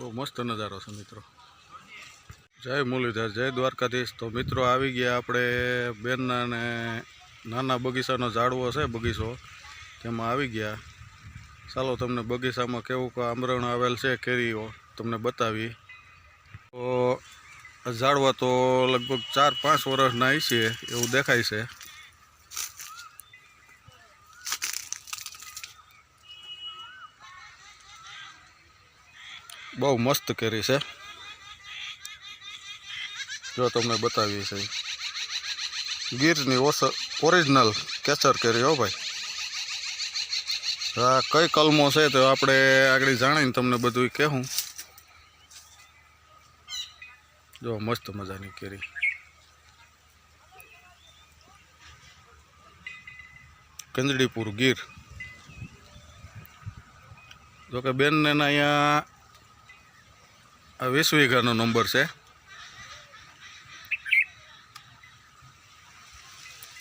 બહુ મસ્ત નજારો છે મિત્રો. જય મુરલીધર, જય દ્વારકાધીશ. તો મિત્રો આવી ગયા આપણે બેનના ને નાના બગીચાનો ઝાડવો છે બગીચો. તેમાં આવી ગયા. ચાલો તમને બગીચામાં કેવું કે આમરણ આવેલ છે કેરીઓ તમને બતાવી. તો ઝાડવા તો લગભગ ચાર પાંચ વર્ષના છે, એવું દેખાય છે. બહુ મસ્ત કેરી છે. જો તમને બતાવીએ છે. ગીરની ઓરિજિનલ કેસર કેરી હો ભાઈ. હા, કઈ કલમો છે તો આપણે આગળ જાણીને તમને બધું કહેવું. જો મસ્ત મજાની કેરી. કંજડીપુર ગીર. જોકે બેનને અહીંયા આ વીસ વીઘાનો નંબર છે.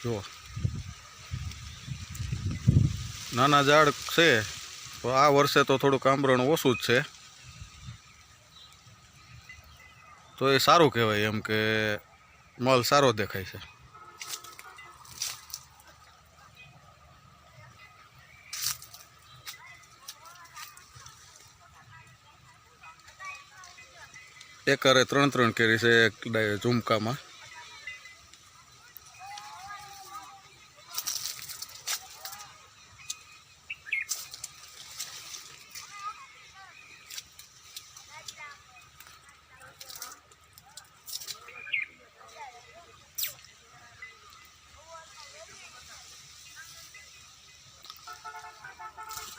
જુઓ. નાના ઝાડ છે, તો આ વર્ષે તો થોડું કામરણ ઓછું જ છે. તો એ સારું કહેવાય એમ કે માલ સારો દેખાય છે. એકરે ત્રણ ત્રણ કેરી છે એક ઝુમકામાં.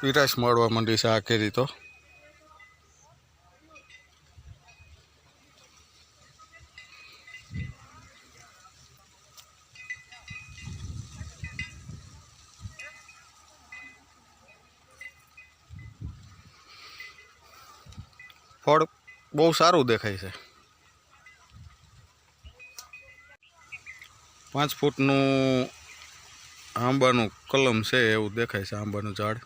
વિરાશ મળવા માંડી છે આ કેરી તો. ફળ બહુ સારું દેખાય છે. પાંચ ફૂટનું આંબાનું કલમ છે એવું દેખાય છે આંબાનું ઝાડ.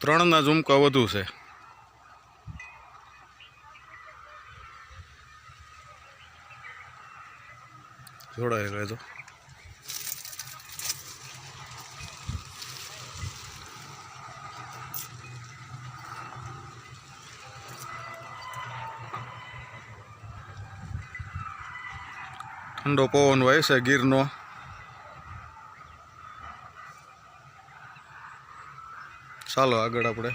ત્રણના ઝુમકા વધુ છે. જોડાય રહેજો. ઠંડો પવન વાય છે ગીરનો. ચાલો આગળ આપણે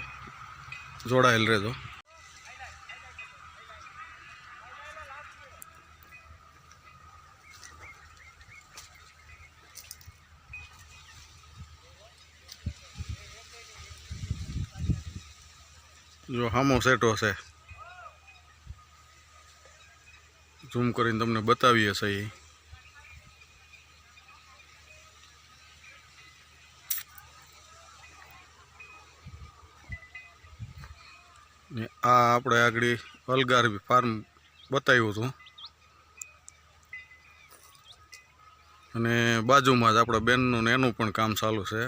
જોડાયેલ રહેજો. જો હામો સેટો છે. ઝૂમ કરીને તમને બતાવીએ છીએ ને આ આપણે આગળ અલગાર ફાર્મ બતાવ્યું હતું. અને બાજુમાં જ આપણા બેનનું ને એનું પણ કામ ચાલુ છે.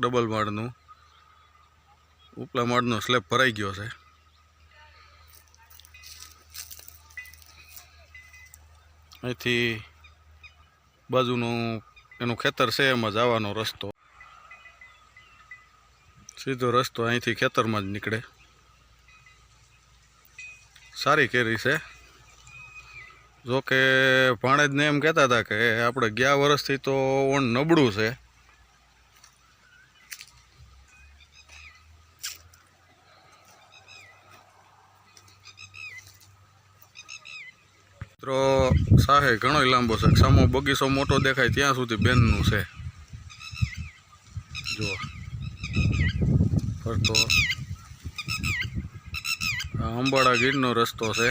ડબલ માળનું. ઉપલા માળનો સ્લેબ ભરાઈ ગયો છે. અહીંથી બાજુનું એનું ખેતર છે, એમાં જવાનો રસ્તો. સીધો રસ્તો અહીંથી ખેતરમાં જ નીકળે. સારી કેરી છે. જોકે ભાણેજને એમ કહેતા હતા કે આપણે ગયા વર્ષથી તો ઓણ નબળું છે. મિત્રો, સાહે ઘણો લાંબો છે. સામો બગીચો મોટો દેખાય ત્યાં સુધી બેનનું છે. જુઓ. ફરતો. આ અંબાડા ગીરનો રસ્તો છે.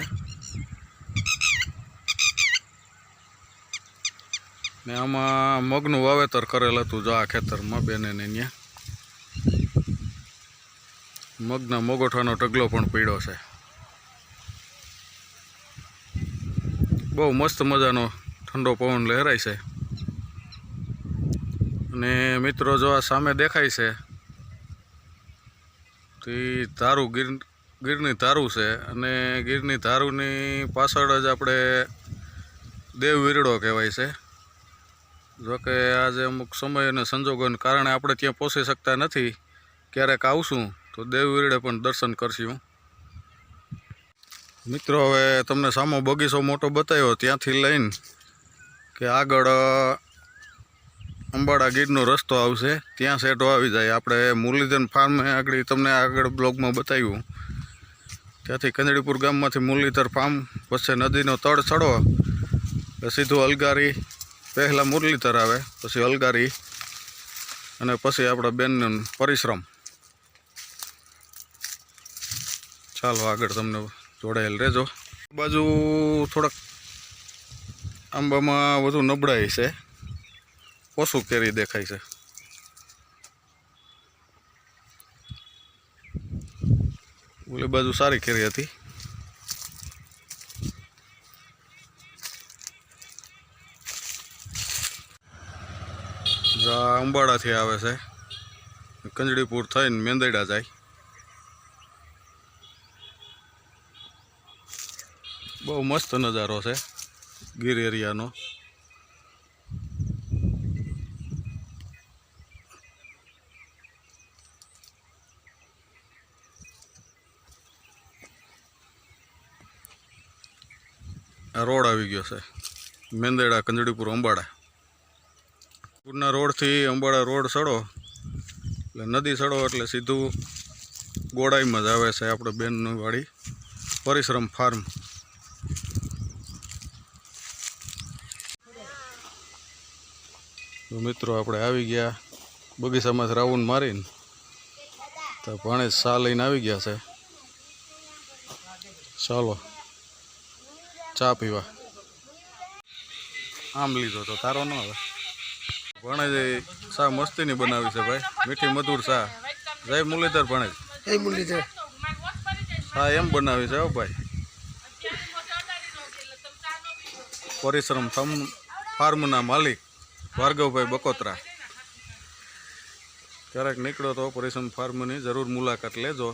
ને આમાં મગનું વાવેતર કરેલ હતું જો આ ખેતરમાં બેને અહીંયા મગના મોગોઠાનો ઢગલો પણ પીડ્યો છે. બહુ મસ્ત મજાનો ઠંડો પવન લહેરાય છે. અને મિત્રો જો આ સામે દેખાય છે, તે તારું ગીર, ગીરની ધારું છે. અને ગીરની ધારુની પાછળ જ આપણે દેવ વીરડો કહેવાય છે. જોકે આજે અમુક સમય અને સંજોગોને કારણે આપણે ત્યાં પહોંચી શકતા નથી. ક્યારેક આવશું તો દેવ વીરડે પણ દર્શન કરશું. મિત્રો, હવે તમને સામો બગીચો મોટો બતાવ્યો, ત્યાંથી લઈને કે આગળ અંબાડા ગીરનો રસ્તો આવશે. ત્યાં સેટો આવી જાય. આપણે મુરલીધન ફાર્મ આગળ તમને આગળ બ્લોગમાં બતાવ્યું. ત્યાંથી કંદડીપુર ગામમાંથી મુરલીધર ફાર્મ પછી નદીનો તળ ચડો સીધું અલગારી, પહેલાં મુરલીધર આવે, પછી અલગારી, અને પછી આપણા બેનનું પરિશ્રમ. ચાલો આગળ તમને જોડાયેલ રહેજો. બાજુ થોડાક આંબામાં વધુ નબળાઈ છે. ઓછું કેરી દેખાય છે. ઓલી બાજુ સારી કેરી હતી. અંબાડાથી આવે છે. કંજડીપુર થઈને મેંદડા જાય. બહુ મસ્ત નજારો છે ગીર એરિયાનો. આ રોડ આવી ગયો છે, મેંદેડા કંજડીપુર અંબાડા. પૂરના રોડથી અંબાડા રોડ સડો, એટલે નદી સડો એટલે સીધું ગોડાઈમાં જ આવે છે આપણે બેનનું વાડી, પરિશ્રમ ફાર્મ. તો મિત્રો આપણે આવી ગયા બગીચામાંથી રાઉન્ડ મારીને. તો ભાણે સા લઈને આવી ગયા છે. ચાલો ચા પીવા. આમ લીધો તો તારો ન આવે. ભણેજ સા મસ્તીની બનાવી છે ભાઈ. મીઠી મધુર સા જય મુરલીધર ભણેજ મુરલીધર. ચા એમ બનાવી છે હો ભાઈ. પરિશ્રમ ફાર્મ ફાર્મના માલિક. ભાર્ગવભાઈ બકોત્રા. ક્યારેક નીકળો તો પરિશ્રમ ફાર્મની જરૂર મુલાકાત લેજો.